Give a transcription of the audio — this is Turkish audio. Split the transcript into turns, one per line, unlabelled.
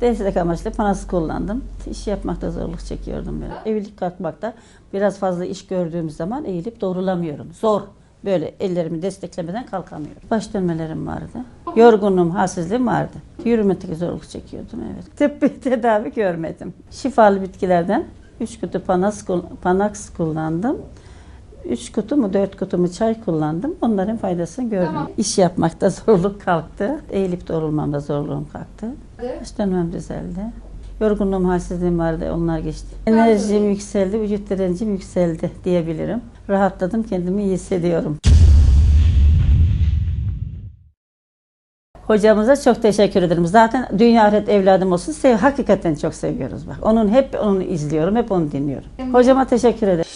Destek amaçlı panas kullandım. İş yapmakta zorluk çekiyordum. Biraz. Evlilik kalkmakta biraz fazla iş gördüğüm zaman eğilip doğrulamıyorum. Zor. Böyle ellerimi desteklemeden kalkamıyorum. Baş dönmelerim vardı. Yorgunluğum, halsizliğim vardı. Yürümekte zorluk çekiyordum evet. Tıbbi tedavi görmedim. Şifalı bitkilerden 3 kutu panas, panax kullandım. 3 kutu mu 4 kutu mu çay kullandım. Onların faydasını gördüm.
Tamam.
İş yapmakta zorluk kalktı. Eğilip doğrulmamda zorluğum kalktı. Baş dönmem düzeldi. Yorgunluğum, halsizliğim vardı. Onlar geçti. Enerjim yükseldi, vücut direncim yükseldi diyebilirim. Rahatladım, kendimi iyi hissediyorum. Hocamıza çok teşekkür ederim. Zaten dünya ahiret evladım olsun. Sev, hakikaten çok seviyoruz bak. Onun hep onu izliyorum, hep onu dinliyorum. Hocama teşekkür ederim.